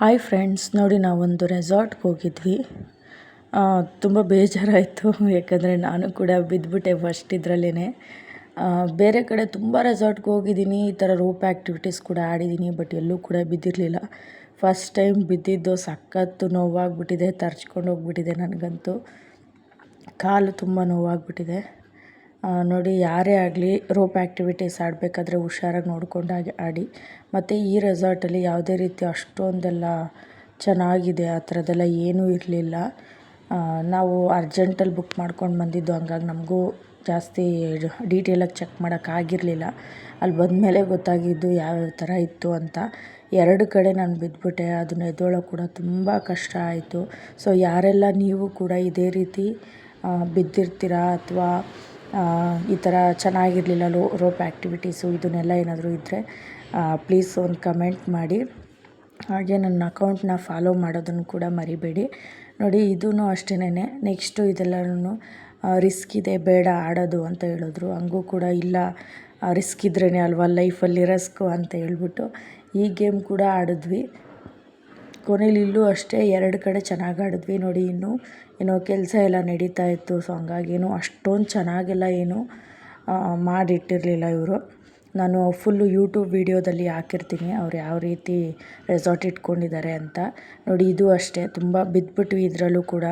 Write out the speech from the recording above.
Hi friends ನೋಡಿ ನಾವೊಂದು ರೆಸಾರ್ಟ್ಗೆ ಹೋಗಿದ್ವಿ. ತುಂಬ ಬೇಜಾರಾಯಿತು. ಯಾಕಂದರೆ ನಾನು ಕೂಡ ಬಿದ್ದುಬಿಟ್ಟೆ ಫಸ್ಟ್ ಇದರಲ್ಲೇ ಬೇರೆ ಕಡೆ ತುಂಬ ರೆಸಾರ್ಟ್ಗೆ ಹೋಗಿದ್ದೀನಿ. ಈ ಥರ ರೋಪ್ ಆ್ಯಕ್ಟಿವಿಟೀಸ್ ಕೂಡ ಆಡಿದ್ದೀನಿ ಬಟ್ ಎಲ್ಲೂ ಕೂಡ ಬಿದ್ದಿರಲಿಲ್ಲ. ಫಸ್ಟ್ ಟೈಮ್ ಬಿದ್ದಿದ್ದು ಸಖತ್ತು ನೋವಾಗ್ಬಿಟ್ಟಿದೆ ತರ್ಚ್ಕೊಂಡು ಹೋಗ್ಬಿಟ್ಟಿದೆ ನನಗಂತೂ. ಕಾಲು ತುಂಬ ನೋವಾಗ್ಬಿಟ್ಟಿದೆ. ನೋಡಿ, ಯಾರೇ ಆಗಲಿ ರೋಪ್ ಆ್ಯಕ್ಟಿವಿಟೀಸ್ ಆಡಬೇಕಾದ್ರೆ ಹುಷಾರಾಗಿ ನೋಡ್ಕೊಂಡಾಗೆ ಆಡಿ. ಮತ್ತು ಈ ರೆಸಾರ್ಟಲ್ಲಿ ಯಾವುದೇ ರೀತಿ ಅಷ್ಟೊಂದೆಲ್ಲ ಚೆನ್ನಾಗಿದೆ, ಆ ಥರದ್ದೆಲ್ಲ ಏನೂ ಇರಲಿಲ್ಲ. ನಾವು ಅರ್ಜೆಂಟಲ್ಲಿ ಬುಕ್ ಮಾಡ್ಕೊಂಡು ಬಂದಿದ್ದು ಹಂಗಾಗಿ ನಮಗೂ ಜಾಸ್ತಿ ಡೀಟೇಲಾಗಿ ಚೆಕ್ ಮಾಡೋಕ್ಕಾಗಿರಲಿಲ್ಲ ಅಲ್ಲಿ ಬಂದಮೇಲೆ ಗೊತ್ತಾಗಿದ್ದು ಯಾವ್ಯಾವ ಥರ ಇತ್ತು ಅಂತ. ಎರಡು ಕಡೆ ನಾನು ಬಿದ್ದುಬಿಟ್ಟೆ ಅದನ್ನ ಎದ್ದೋಳೋ ಕೂಡ ತುಂಬ ಕಷ್ಟ ಆಯಿತು. ಸೊ ಯಾರೆಲ್ಲ ನೀವು ಕೂಡ ಇದೇ ರೀತಿ ಬಿದ್ದಿರ್ತೀರಾ ಅಥವಾ ಈ ಥರ ಚೆನ್ನಾಗಿರಲಿಲ್ಲ ಲೋ ರೋಪ್ ಆ್ಯಕ್ಟಿವಿಟೀಸು ಇದನ್ನೆಲ್ಲ ಏನಾದರೂ ಇದ್ದರೆ ಪ್ಲೀಸ್ ಒಂದು ಕಮೆಂಟ್ ಮಾಡಿ. ಹಾಗೆ ನನ್ನ ಅಕೌಂಟ್ನ ಫಾಲೋ ಮಾಡೋದನ್ನು ಕೂಡ ಮರಿಬೇಡಿ. ನೋಡಿ ಇದೂ ಅಷ್ಟೇನೆ ನೆಕ್ಸ್ಟು ಇದೆಲ್ಲನೂ ರಿಸ್ಕ್ ಇದೆ, ಬೇಡ ಆಡೋದು ಅಂತ ಹೇಳಿದ್ರು. ಹಂಗೂ ಕೂಡ ಇಲ್ಲ ರಿಸ್ಕ್ ಇದ್ರೇ ಅಲ್ವಾ? ಲೈಫಲ್ಲಿ ರಿಸ್ಕು ಅಂತ ಹೇಳ್ಬಿಟ್ಟು ಈ ಗೇಮ್ ಕೂಡ ಆಡಿದ್ವಿ. ಕೊನೇಲಿ ಇಲ್ಲೂ ಅಷ್ಟೇ ಎರಡು ಕಡೆ ಚೆನ್ನಾಗಿ ಆಡಿದ್ವಿ ನೋಡಿ ಇನ್ನು. ಏನೋ ಕೆಲಸ ಎಲ್ಲ ನಡೀತಾ ಇತ್ತು ಸೊ ಹಂಗಾಗಿ ಏನು ಅಷ್ಟೊಂದು ಚೆನ್ನಾಗೆಲ್ಲ ಏನು ಮಾಡಿಟ್ಟಿರಲಿಲ್ಲ ಇವರು. ನಾನು ಫುಲ್ಲು ಯೂಟ್ಯೂಬ್ ವೀಡಿಯೋದಲ್ಲಿ ಹಾಕಿರ್ತೀನಿ, ಅವ್ರು ಯಾವ ರೀತಿ ರೆಸಾರ್ಟ್ ಇಟ್ಕೊಂಡಿದ್ದಾರೆ ಅಂತ. ನೋಡಿ ಇದು ಅಷ್ಟೇ, ತುಂಬ ಬಿದ್ದುಬಿಟ್ವಿ ಇದರಲ್ಲೂ ಕೂಡ.